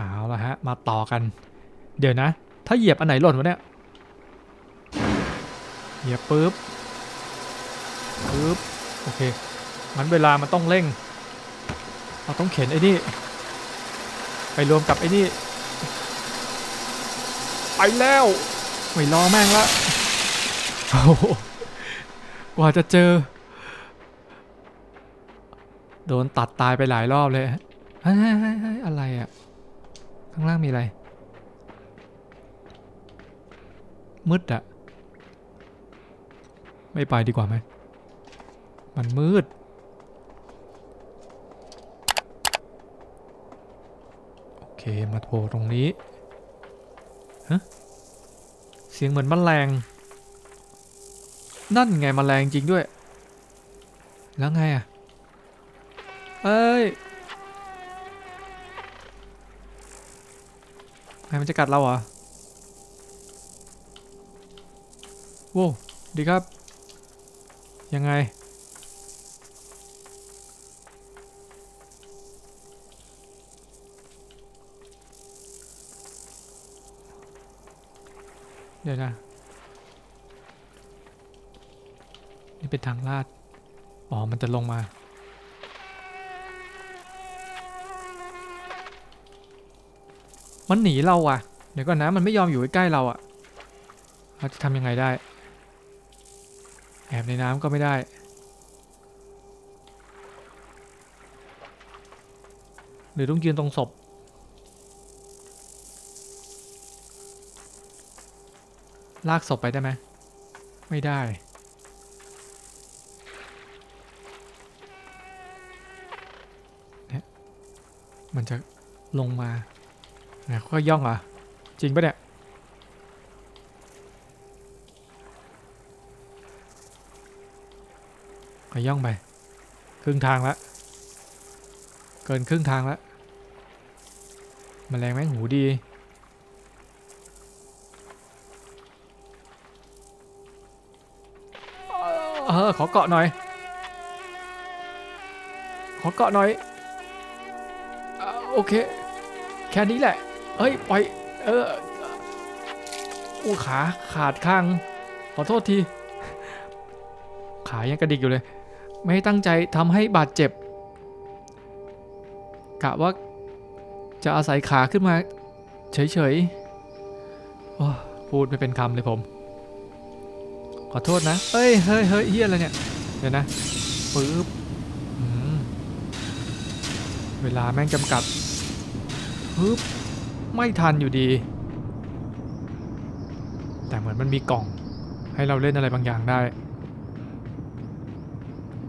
เอาละฮะ มาต่อกัน เดี๋ยวนะ ถ้าเหยียบอันไหนหล่นวะเนี่ย เหยียบปุ๊บ ปุ๊บ โอเคงั้นเวลามันต้องเร่ง เราต้องเข็นไอ้นี่ ไปรวมกับไอ้นี่ ไปแล้ว ไม่รอแม่งละโอ้โหกว่าจะเจอ โดนตัดตายไปหลายรอบเลยเฮ้ยเฮ้ยเฮ้ยเฮ้ยอะไรอะ ข้างล่างมีอะไร มืดอะไม่ไปดีกว่าไหม มันมืด โอเค มาโผล่ตรงนี้ ฮะ เสียงเหมือนแมลง นั่นไงแมลงจริงด้วย แล้วไงอะเอ้ย มันจะกัดเราเหรอโว้วดีครับ ยังไง เดี๋ยวนะ นี่เป็นทางลาด อ๋อ มันจะลงมา มันหนีเราอะ เดี๋ยวก่อนนะมันไม่ยอมอยู่ใกล้เราอะเราจะทำยังไงได้ แอบในน้ำก็ไม่ได้ หรือต้องยืนตรงศพลากศพไปได้ไหมไม่ได้เนี่ยมันจะลงมา นี่ยค่อยย่องเหรอะ จริงปะเนี่ย ก็ย่องไป ครึ่งทางละ เกินครึ่งทางละมแมลงแม่งหูดีเออขอเกาะหน่อย ขอเกาะหน่อยอโอเค แค่นี้แหละ เฮ้ยปล่อย เออโอ้ขาขาดข้าง ขอโทษที ขายังกระดิกอยู่เลย ไม่ตั้งใจทำให้บาดเจ็บ กะว่าจะอาศัยขาขึ้นมา เฉยๆพูดไม่เป็นคำเลยผม ขอโทษนะ เฮ้ย เฮ้ยเฮ้ยเฮียอะไรเนี่ย เดี๋ยวนะปึ๊บเวลาแม่งจำกัดปึ๊บ ไม่ทันอยู่ดี แต่เหมือนมันมีกล่อง ให้เราเล่นอะไรบางอย่างได้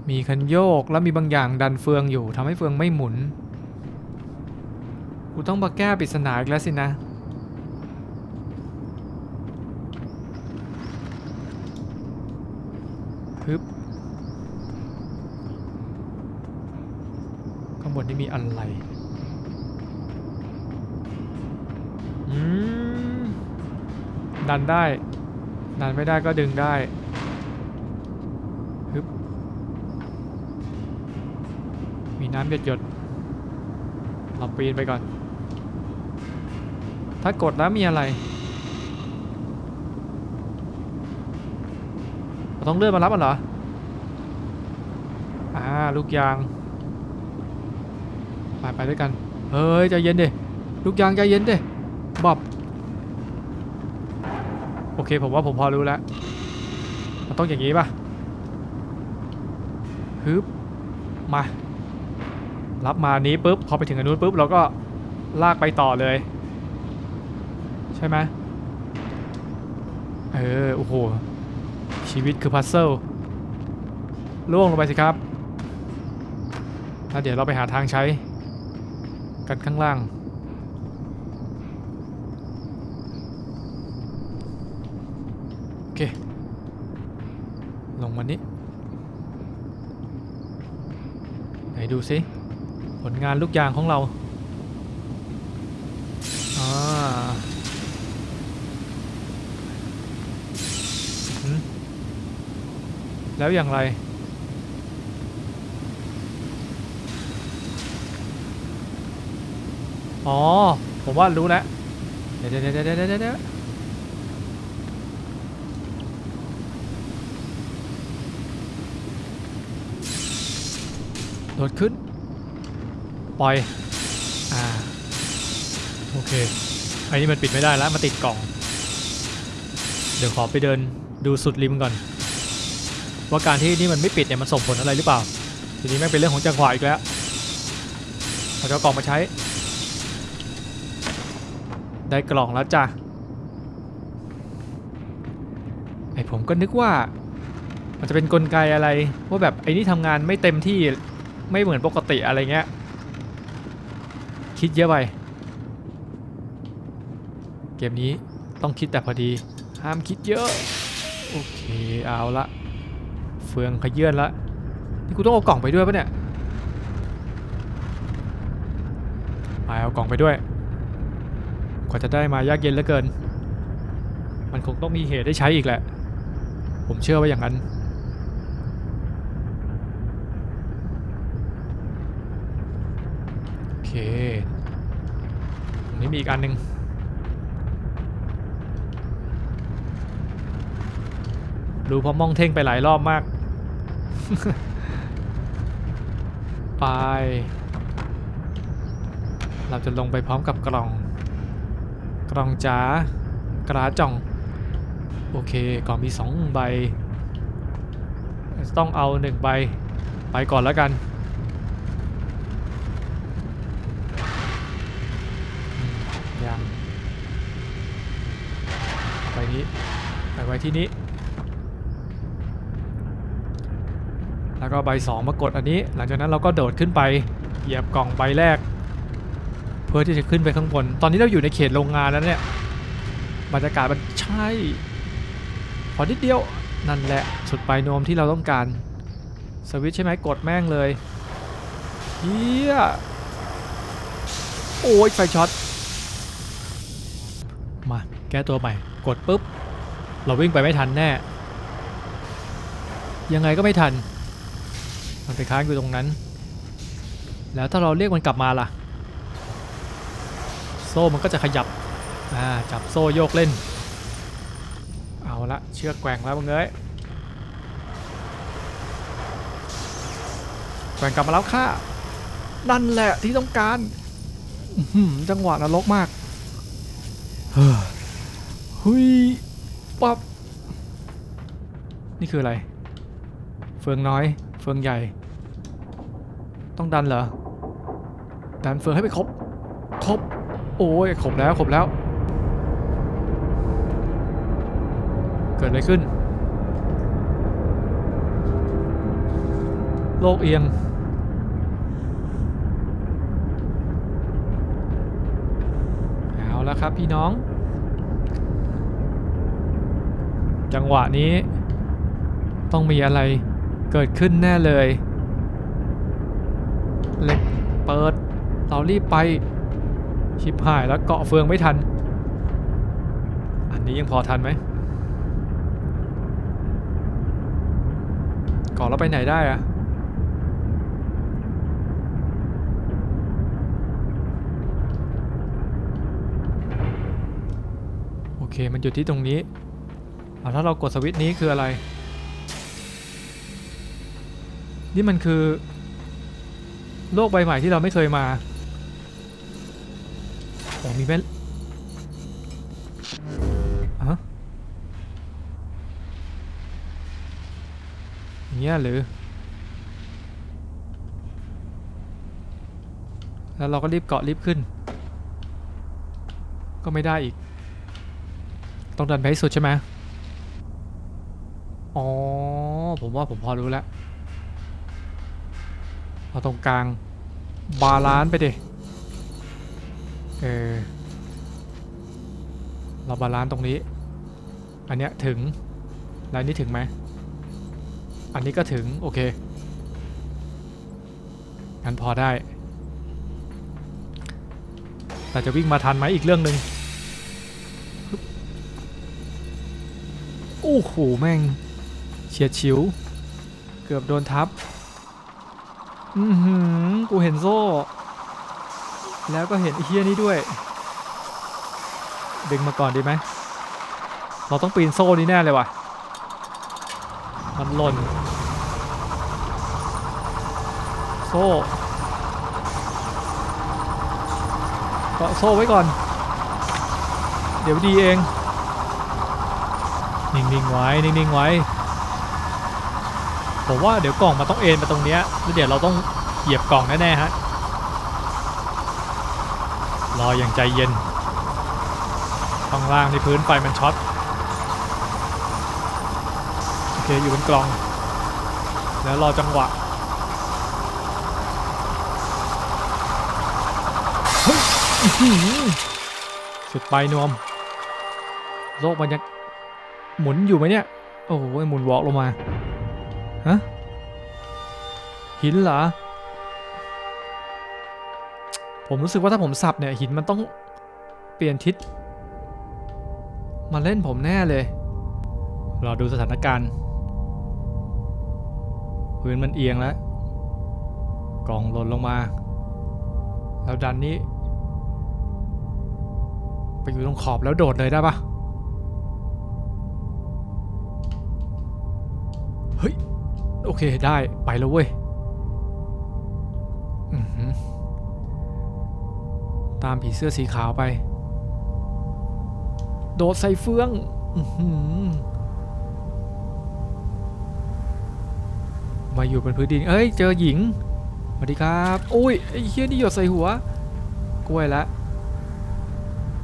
มีคันโยกแล้วมีบางอย่างดันเฟืองอยู่ทำให้เฟืองไม่หมุน กูต้องมาแก้ปริศนาอีกแล้วสินะฮึบข้างบนนี่มีอะไร ดันได้ ดันไม่ได้ก็ดึงได้ฮึบมีน้ำหยดหยดเราปีนไปก่อน ถ้ากดแล้วมีอะไรเราต้องเลื่อนมารับมันเหรอ อ่า ลูกยาง ไปไปด้วยกัน เฮ้ย ใจเย็นดิ ลูกยางใจเย็นดิ บอบ อเค ผมว่าผมพอรู้แล้ว มันต้องอย่างนี้ป่ะฮึบมา รับมานี้ปุ๊บ พอไปถึงอันนู้นปุ๊บ เราก็ลากไปต่อเลย ใช่ไหมเออ โอ้โห ชีวิตคือพัซเซิลล่วงลงไปสิครับแล้วเดี๋ยวเราไปหาทางใช้ กันข้างล่าง โอ เคลงมานี้ไหนดูสิผลงานลูกยางของเราอ่าแล้วอย่างไรออ๋อ ผมว่ารู้แล้ว เดี๋ยวเดี๋ยวเดี๋ยวเดี๋ยวเดี๋ยวเดี๋ยวโดขึ้น ปล่อย อ่า โอเค อันนี้มันปิดไม่ได้แล้ว มาติดกล่อง เดี๋ยวขอไปเดินดูสุดริมก่อน ว่าการที่นี่มันไม่ปิดเนี่ยมันส่งผลอะไรหรือเปล่า ทีนี้แม่งเป็นเรื่องของจังหวะอีกแล้วเราจะเอากล่องมาใช้ ได้กล่องแล้วจ้ะ ไอผมก็นึกว่ามันจะเป็นกลไกอะไรว่าแบบไอ้นี่ทำงานไม่เต็มที่ ไม่เหมือนปกติอะไรเงี้ย คิดเยอะไป เกมนี้ต้องคิดแต่พอดี ห้ามคิดเยอะ โอเค เอาละ เฟืองขยื่นละ นี่กูต้องเอากล่องไปด้วยปะเนี่ยไปเอากล่องไปด้วยกว่าจะได้มายากเย็นเหลือเกิน มันคงต้องมีเหตุได้ใช้อีกแหละ ผมเชื่อว่าอย่างนั้น โอ เคนี้มีอีกอันหนึ่งดูพอมองเท่งไปหลายรอบมาก ไป เราจะลงไปพร้อมกับกล่อง กล่องจ๋ากระจ่อง โอเคกล่องมีสองใบ ต้องเอาหนึ่งใบ ไปก่อนแล้วกันอืมยังเอาไปนี้ไปไว้ ทีนี้ แล้วก็ใบสองมากดอันนี้ หลังจากนั้นเราก็โดดขึ้นไปเหยียบกล่องใบแรก เพื่อที่จะขึ้นไปข้างบน ตอนนี้เราอยู่ในเขตโรงงานแล้วเนี่ยบรรยากาศมันใช่พอนิดเดียวนั่นแหละสุดปลายนมที่เราต้องการสวิตช์ใช่ไหมกดแม่งเลยเฮียโอ้ยไฟช็อตมาแก้ตัวใหม่ กดปุ๊บ เราวิ่งไปไม่ทันแน่ ยังไงก็ไม่ทัน มันไปค้างอยู่ตรงนั้น แล้วถ้าเราเรียกมันกลับมาล่ะ โซ่มันก็จะขยับอ่าจับโซ่โยกเล่น เอาละเชือกแกว่งแล้วมึงเอ้ยแกว่งกลับมาแล้วค่ะนั่นแหละที่ต้องการอื้อหือจังหวะนรกมากเฮ้ย ปั๊บนี่คืออะไร เฟืองน้อย เฟืองใหญ่ ต้องดันเหรอ ดันเฟืองให้ไปครบ ครบ โอ้ยครบแล้วครบแล้ว เกิดอะไรขึ้น โลกเอียงเอาแล้วครับพี่น้อง จังหวะนี้ ต้องมีอะไรเกิดขึ้นแน่เลยเล็กเปิดเรารีบไป ชิบหายแล้วเกาะเฟืองไม่ทัน อันนี้ยังพอทันไหมเกาะแล้วไปไหนได้อะโอเค มันอยู่ที่ตรงนี้ อะถ้าเรากดสวิตช์นี้คืออะไร นี่มันคือ โลกใบใหม่ที่เราไม่เคยมาโอ้มีแม่อะอย่างเงี้ยหรือ แล้วเราก็รีบเกาะรีบขึ้น ก็ไม่ได้อีก ต้องดันไปให้สุดใช่ไหม อ๋อ ผมว่าผมพอรู้แล้ว เอาตรงกลาง บาลานซ์ไปดิ เออ เราบาลานซ์ตรงนี้ อันเนี้ยถึง แล้วนนี้ถึงไหม อันนี้ก็ถึง โอเค งั้นพอได้ แต่จะวิ่งมาทันไหมอีกเรื่องหนึ่งโอ้โหแม่ง เฉียดฉิว เกือบโดนทับ อือหือ กูเห็นโซ่ แล้วก็เห็นเฮียนี้ด้วย ดึงมาก่อนดีไหม เราต้องปีนโซ่นี้แน่เลยว่ะ มันหล่น โซ่เกาะโซ่ไว้ก่อน เดี๋ยวดีเอง นิ่งๆไว้ นิ่งๆไว้ ผมว่าเดี๋ยวกล่องมันต้องเอ็นมาตรงเนี้ยแล้วเดี๋ยวเราต้องเหยียบกล่องแน่ๆฮะรออย่างใจเย็นข้างล่างในพื้นไฟมันช็อตโอเคอยู่บนกล่อง แล้วรอจังหวะสุดไปนวมโลกมันยังหมุนอยู่ไหมเนี่ย โอ้โหหมุนวอล์กลงมา ฮะหินเหรอ ผมรู้สึกว่าถ้าผมสับเนี่ย หินมันต้องเปลี่ยนทิศ มาเล่นผมแน่เลยรอดูสถานการณ์พื้นมันเอียงแล้วกล่องหล่นลงมา แล้วดันนี้ ไปอยู่ตรงขอบแล้วโดดเลยได้ปะเฮ้ย โอเคได้ไปแล้วเว้ยตามผีเสื้อสีขาวไป โดดใส่เฟืองอมาอยู่บนพื้นดิน เอ้ย เจอหญิงสวัสดีครับโอ้ยไอ้เฮี้ยนี่หยดใส่หัว กล้วยละ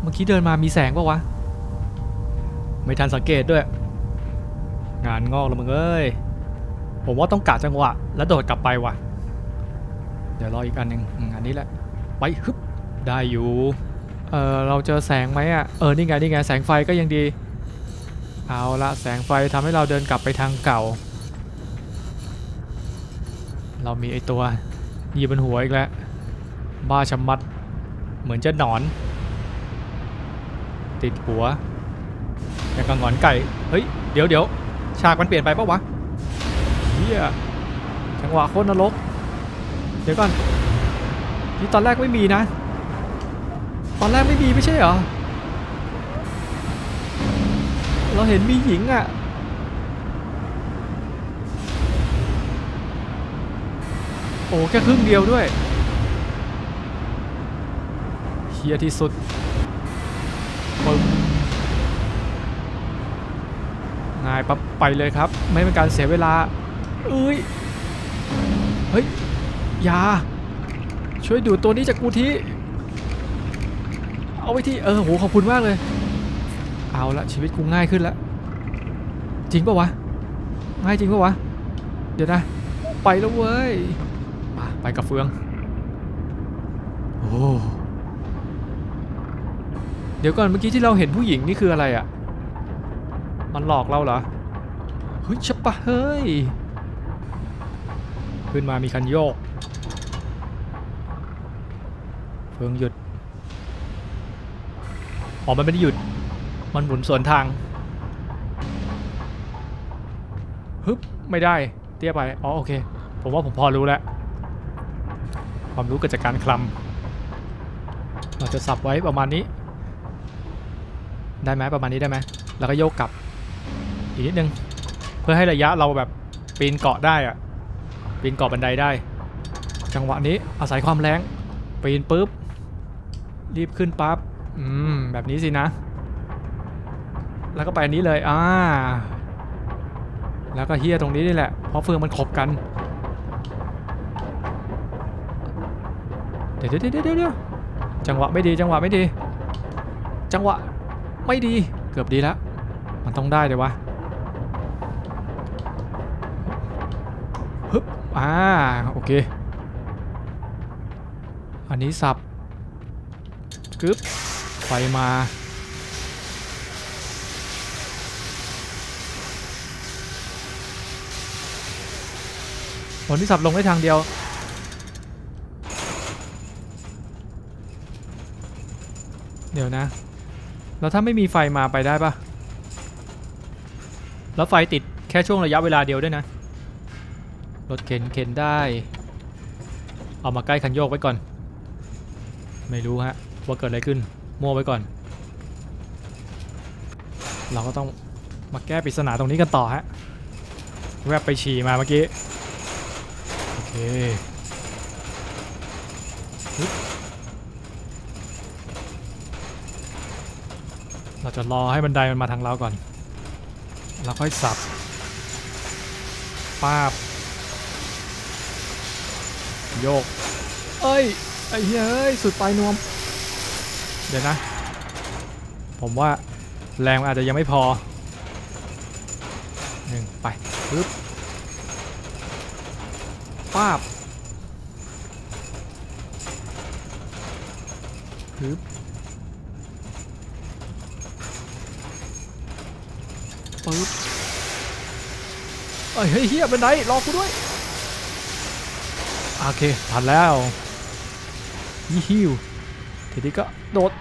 เมื่อกี้เดินมามีแสงปะวะ ไม่ทันสังเกตด้วย งานงอกแล้วมึงเอ้ย ผมว่าต้องกะจังหวะ แล้วโดดกลับไปว่ะ เดี๋ยวรออีกอันหนึ่งอืมอันนี้แหละ ไปฮึบได้อยู่ เออเราเจอแสงไหมอะ เออ นี่ไง นี่ไง แสงไฟก็ยังดี เอาละแสงไฟทำให้เราเดินกลับไปทางเก่า เรามีไอตัวยีบนหัวอีกแล้ว บ้าชะมัด เหมือนจะหนอน ติดหัวอย่างกับหงอนไก่ เฮ้ย เดี๋ยวเดี๋ยวฉากมันเปลี่ยนไปปะวะ ฮียจังหวะโคตรนรก เดี๋ยวก่อนนี่ตอนแรกไม่มีนะ ตอนแรกไม่มีไม่ใช่เหรอ เราเห็นมีหญิงอะ่ะโอ้แค่ครึ่งเดียวด้วยเฮียที่สุดปึ้มง่ายปั๊บไปเลยครับ ไม่เป็นการเสียเวลา เอ้ย เฮ้ยอยา ช่วยดูดตัวนี้จากกูทีเอาไว้ที่ เออ โห ขอบคุณมากเลย เอาละชีวิตกูง่ายขึ้นแล้วจริงปะวะ ง่ายจริงปะวะ เดี๋ยวนะ ไปแล้วเว้ย มา ไปกับเฟือง โอ้เดี๋ยวก่อนเมื่อกี้ที่เราเห็นผู้หญิงนี่คืออะไรอะ่ะ มันหลอกเราเหรอ เฮ้ยชับปะเฮ้ย ขึ้นมามีคันโยกเฟืองหยุดอ๋อมันไม่ได้หยุด มันหมุนสวนทางฮึบไม่ได้เตี้ยไปอ๋อโอเค ผมว่าผมพอรู้แล้ว ความรู้เกิดจากการคลำเราจะสับไว้ประมาณนี้ ได้ไหมประมาณนี้ได้ไหมแล้วก็โยกกลับอีกนิดนึง เพื่อให้ระยะเราแบบปีนเกาะได้อะ ปีนเกาะบันไดได้ จังหวะนี้อาศัยความแรงปีนปุ๊บ รีบขึ้นปั๊บอืมแบบนี้สินะ แล้วก็ไปอันนี้เลยอ่าแล้วก็เฮียตรงนี้นี่แหละ เพราะเฟืองมันขบกัน เดี๋ยวเดี๋ยวเดี๋ยวเดี๋ยวจังหวะไม่ดีจังหวะไม่ดี จังหวะไม่ดีเกือบดีแล้ว มันต้องได้เดี๋ยววะ ฮึบ อ่าโอเค อันนี้สับกึบไฟมา ผลที่สับลงได้ทางเดียว เดี๋ยวนะ แล้วถ้าไม่มีไฟมาไปได้ปะแล้วไฟติดแค่ช่วงระยะเวลาเดียวด้วยนะ รถเข็นเข็นได้ เอามาใกล้คันโยกไว้ก่อน ไม่รู้ฮะว่าเกิดอะไรขึ้นมั่วไว้ก่อน เราก็ต้องมาแก้ปริศนาตรงนี้กันต่อฮะแวบไปฉี่มาเมื่อกี้ โอเคเราจะรอให้บันไดมันมาทางเราก่อนแล้วค่อยสับป้าบ โยก เอ้ย ไอ้เหี้ยเอ้ย สุดปลายนวม เดี๋ยวนะ ผมว่าแรงอาจจะยังไม่พอหนึ่งไปปึ๊บป้าบปึ๊บปึ๊บเอ้ยเฮ้ยเฮียบันไดรอกูด้วย โอเคผ่านแล้วยี่ฮิวทีนี้ก็โดด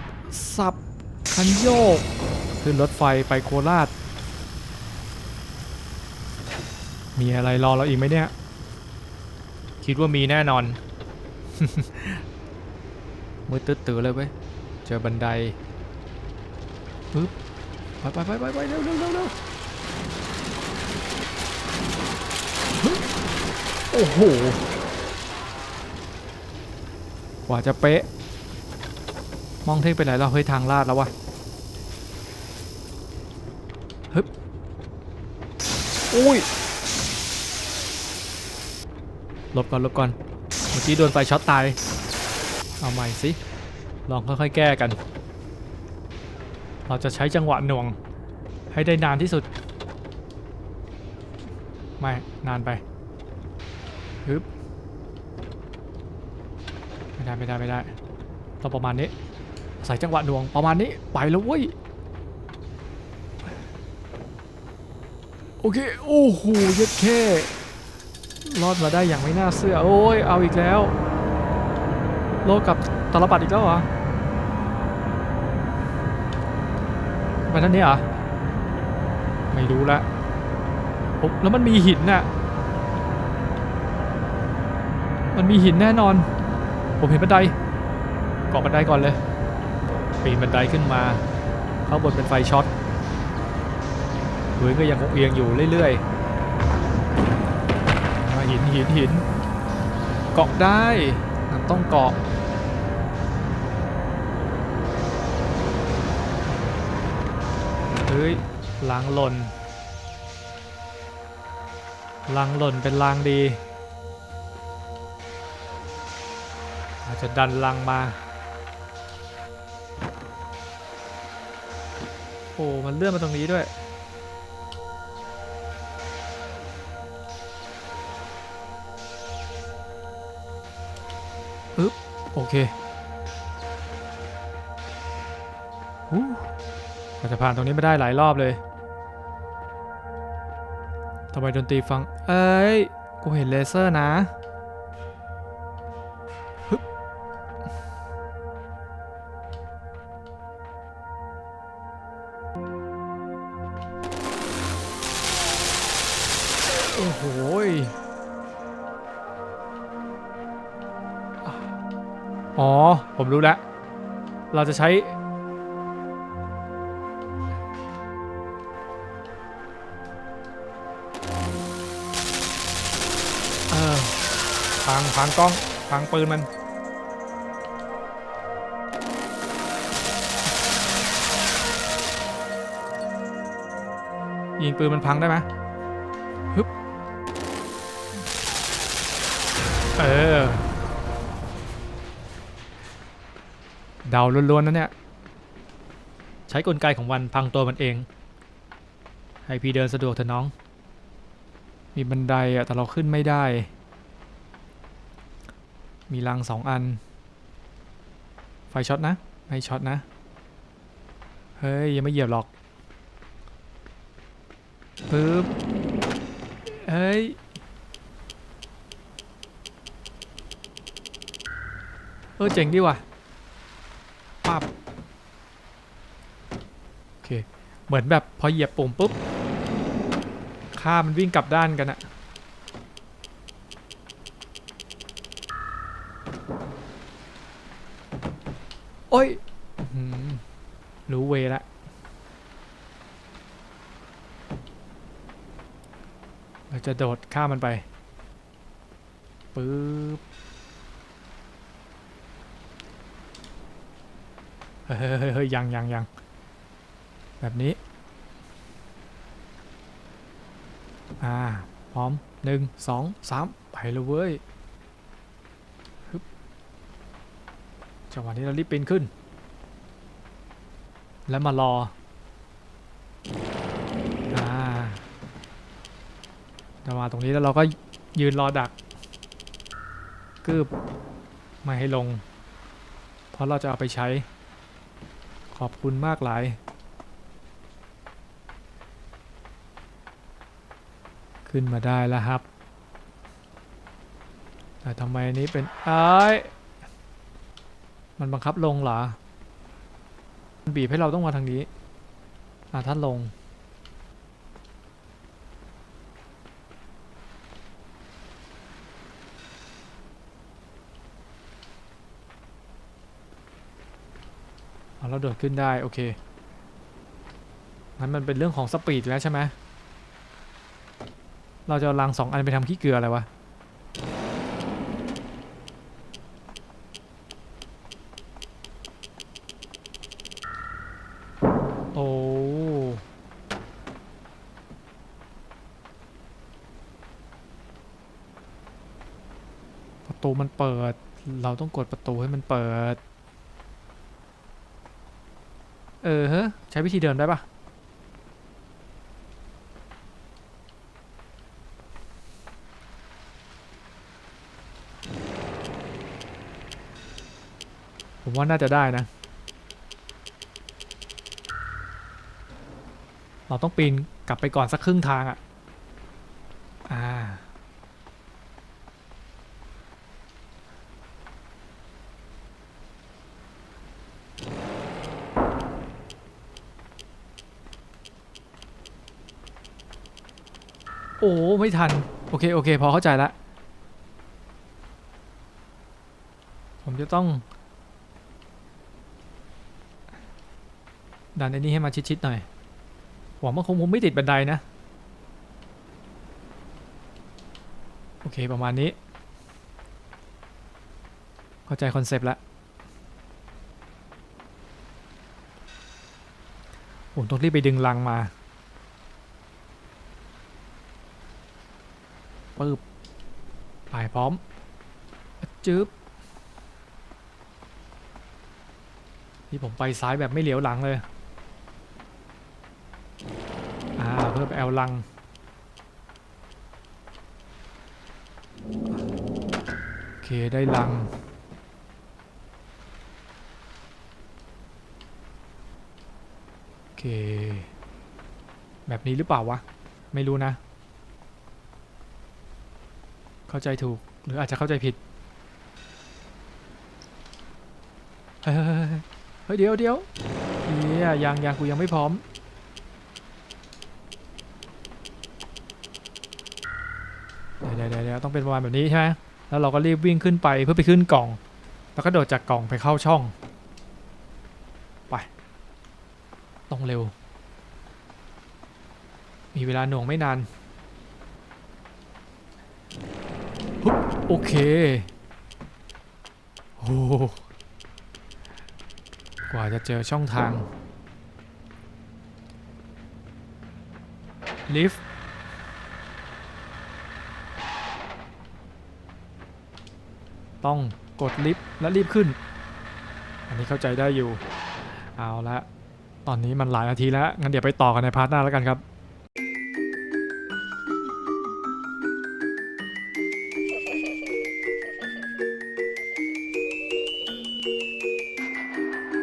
สับคันโยกขึ้นรถไฟไปโคราช มีอะไรรอเราอีกไหมเนี่ย คิดว่ามีแน่นอน มือตื้อๆเลยเว้ย เจอบันไดปึ๊บไปไปไปไปไปเร็วเร็วเร็วเร็วฮึบโอ้โห กว่าจะเป๊ะ มองเท่งไปไหนเราเฮ้ยทางลาดแล้ววะฮึบอุ้ยหลบก่อนหลบก่อน เมื่อกี้โดนไฟช็อตตาย เอาใหม่สิ ลองค่อยๆแก้กัน เราจะใช้จังหวะหน่วง ให้ได้นานที่สุด ไม่ นานไปฮึบ ไม่ได้ไม่ได้ไม่ได้ต้องประมาณนี้ใส่จังหวะหน่วงประมาณนี้ไปแล้วเว้ยโอเคโอ้โหเย็ดแค่รอดมาได้อย่างไม่น่าเชื่อโอ้ยเอาอีกแล้ว โลกกับตลบัดอีกแล้วเหรอไปท่านนี้เหรอไม่รู้ละโอ้แล้วมันมีหินน่ะมันมีหินแน่นอน ผมเห็นบันไดเกาะบันไดก่อนเลยปีนบันไดขึ้นมาข้างบนเป็นไฟช็อตพื้นก็ยังคงเอียงอยู่เรื่อยๆมาหินหินหินเกาะได้ต้องเกาะเฮ้ยล้างหล่นล้างหล่นเป็นลางดี จะดันลังมา โอ้ มันเลื่อนมาตรงนี้ด้วยอึ๊บ โอเคหูเราจะผ่านตรงนี้ไม่ได้หลายรอบเลยทำไมดนตรีฟัง เอ้ย กูเห็นเลเซอร์นะ อ๋อ ผมรู้แล้ว เราจะใช้ เออพังพังกล้องพังปืนมัน ยิงปืนมันพังได้ไหมเออ เดาล้วนๆนะเนี่ย ใช้กลไกของวันพังตัวมันเอง ให้พี่เดินสะดวกเถอะน้อง มีบันไดอะแต่เราขึ้นไม่ได้ มีรังสองอัน ไฟช็อตนะ ไม่ช็อตนะ เฮ้ยยังไม่เหยียบหรอกปึ๊บเฮ้ยเออเจ๋งดีว่ะ ปั๊บโอเค เหมือนแบบพอเหยียบปุ่มปุ๊บข้ามันวิ่งกลับด้านกันอะโอ้ยรู้เวละเราจะโดดข้ามมันไปปึ๊บ เฮ้ยเฮ้ยเฮ้ยเฮ้ยยังยังยังแบบนี้ อ่า พร้อมหนึ่งสองสามไปเลยเว้ยฮึบจังหวะนี้เรารีบปีนขึ้น แล้วมารอ อ่าจะมาตรงนี้แล้วเราก็ยืนรอดักกึบไม่ให้ลง เพราะเราจะเอาไปใช้ ขอบคุณมากหลาย ขึ้นมาได้แล้วครับ แต่ทำไมอันนี้เป็นไอ้ายมันบังคับลงเหรอ มันบีบให้เราต้องมาทางนี้ อะท่านลง เราโดดขึ้นได้โอเคงั้นมันเป็นเรื่องของสปีดแล้วใช่ไหมเราจะเอาลังสองอันไปทำขี้เกลืออะไรวะโอ้ประตูมันเปิด เราต้องกดประตูให้มันเปิด เออฮะใช้วิธีเดิมได้ปะผมว่าน่าจะได้นะ เราต้องปีนกลับไปก่อนสักครึ่งทางอะ่ โอ้ไม่ทัน โอเค โอเค พอเข้าใจละ ผมจะต้อง ดันไอ้นี่ให้มาชิดๆหน่อยหวังว่าคงคงไม่ติดบันไดนะ โอเค ประมาณนี้ เข้าใจคอนเซปต์แล้วผมต้องรีบไปดึงลังมา ปึ๊บไปพร้อม จึ๊บนี่ผมไปซ้ายแบบไม่เหลียวหลังเลย อ่า เพิ่มแอลลัง โอเค ได้ลัง โอเค แบบนี้หรือเปล่าวะ ไม่รู้นะ เข้าใจถูก หรืออาจจะเข้าใจผิด เฮ้ยเฮ้ยเดี๋ยวเดี๋ยวเฮียยังยังกูยังไม่พร้อม เดี๋ยวเดี๋ยวต้องเป็นประมาณแบบนี้ใช่ไหมแล้วเราก็รีบวิ่งขึ้นไปเพื่อไปขึ้นกล่อง แล้วก็โดดจากกล่องไปเข้าช่อง ไป ต้องเร็ว มีเวลาหน่วงไม่นานฮึบ โอเคโอ้โหกว่าจะเจอช่องทาง ลิฟต์ต้องกดลิฟต์และรีบขึ้น อันนี้เข้าใจได้อยู่ เอาละ ตอนนี้มันหลายนาทีแล้ว งั้นเดี๋ยวไปต่อกันในพาร์ทหน้าแล้วกันครับ